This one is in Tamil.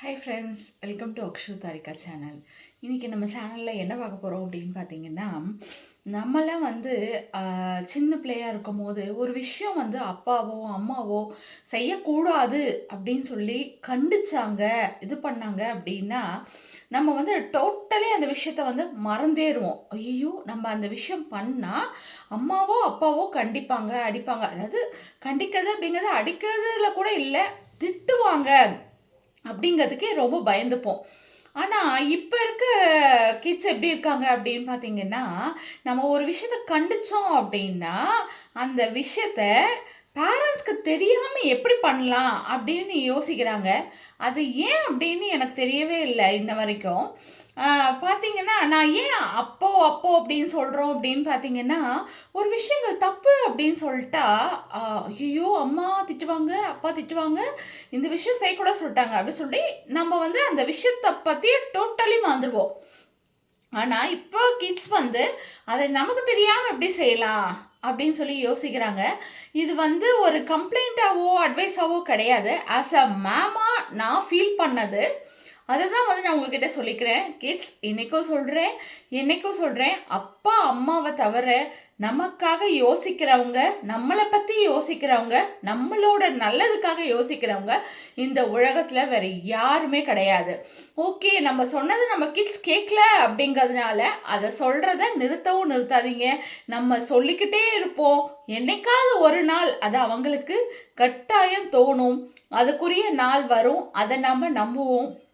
Hi friends welcome to Akshu Tharika channel இன்றைக்கி நம்ம சேனலில் என்ன பார்க்க போகிறோம் அப்படின்னு பார்த்தீங்கன்னா நம்மளாம் வந்து சின்ன பிள்ளையாக இருக்கும் போது ஒரு விஷயம் வந்து அப்பாவோ அம்மாவோ செய்யக்கூடாது அப்படின்னு சொல்லி கண்டிச்சாங்க இது பண்ணாங்க அப்படின்னா நம்ம வந்து டோட்டலி அந்த விஷயத்த வந்து மறந்தேருவோம் ஐயோ நம்ம அந்த விஷயம் பண்ணால் அம்மாவோ அப்பாவோ கண்டிப்பாங்க அடிப்பாங்க. அதாவது கண்டிக்கிறது அப்படிங்கிறது அடிக்கிறதுல கூட இல்லை திட்டுவாங்க. அப்படிங்கிறதுக்கே ரொம்ப பயந்துப்போம். ஆனால் இப்போ இருக்க கிட்ஸ் எப்படி இருக்காங்க அப்படின்னு பார்த்தீங்கன்னா நம்ம ஒரு விஷயத்த கண்டித்தோம் அப்படின்னா அந்த விஷயத்த பேரண்ட்ஸ்க்கு தெரியாமல் எப்படி பண்ணலாம் அப்படின்னு யோசிக்கிறாங்க. அது ஏன் அப்படின்னு எனக்கு தெரியவே இல்லை இந்த வரைக்கும். பார்த்தீங்கன்னா நான் ஏன் அப்போ அப்போ அப்படின்னு சொல்கிறோம் அப்படின்னு பார்த்தீங்கன்னா ஒரு விஷயங்கள் தப்பு அப்படின்னு சொல்லிட்டா ஐயோ அம்மா திட்டுவாங்க அப்பா திட்டுவாங்க இந்த விஷயம் செய்யக்கூட சொல்லிட்டாங்க அப்படின்னு சொல்லி நம்ம வந்து அந்த விஷயத்தை பற்றி டோட்டலி மறந்துடுவோம். ஆனால் இப்போ கிட்ஸ் வந்து அதை நமக்கு தெரியாமல் எப்படி செய்யலாம்? அப்படின்னு சொல்லி யோசிக்கிறாங்க. இது வந்து ஒரு கம்ப்ளைண்ட்டாவோ அட்வைஸாவோ கிடையாது. ஆஸ் அ மேமாக நான் ஃபீல் பண்ணது அதை தான் வந்து நான் உங்ககிட்ட சொல்லிக்கிறேன். கிட்ஸ் இன்னைக்கும் சொல்கிறேன் என்னைக்கும் சொல்கிறேன் அப்பா அம்மாவை தவிர நமக்காக யோசிக்கிறவங்க நம்மளை பற்றி யோசிக்கிறவங்க நம்மளோட நல்லதுக்காக யோசிக்கிறவங்க இந்த உலகத்தில் வேறு யாருமே கிடையாது. ஓகே நம்ம சொன்னது நம்ம கிட்ஸ் கேட்கல அப்படிங்கிறதுனால அதை சொல்கிறத நிறுத்தவும் நிறுத்தாதீங்க. நம்ம சொல்லிக்கிட்டே இருப்போம். என்னைக்காவது ஒரு நாள் அது அவங்களுக்கு கட்டாயம் தோணும். அதுக்குரிய நாள் வரும். அதை நம்ம நம்புவோம்.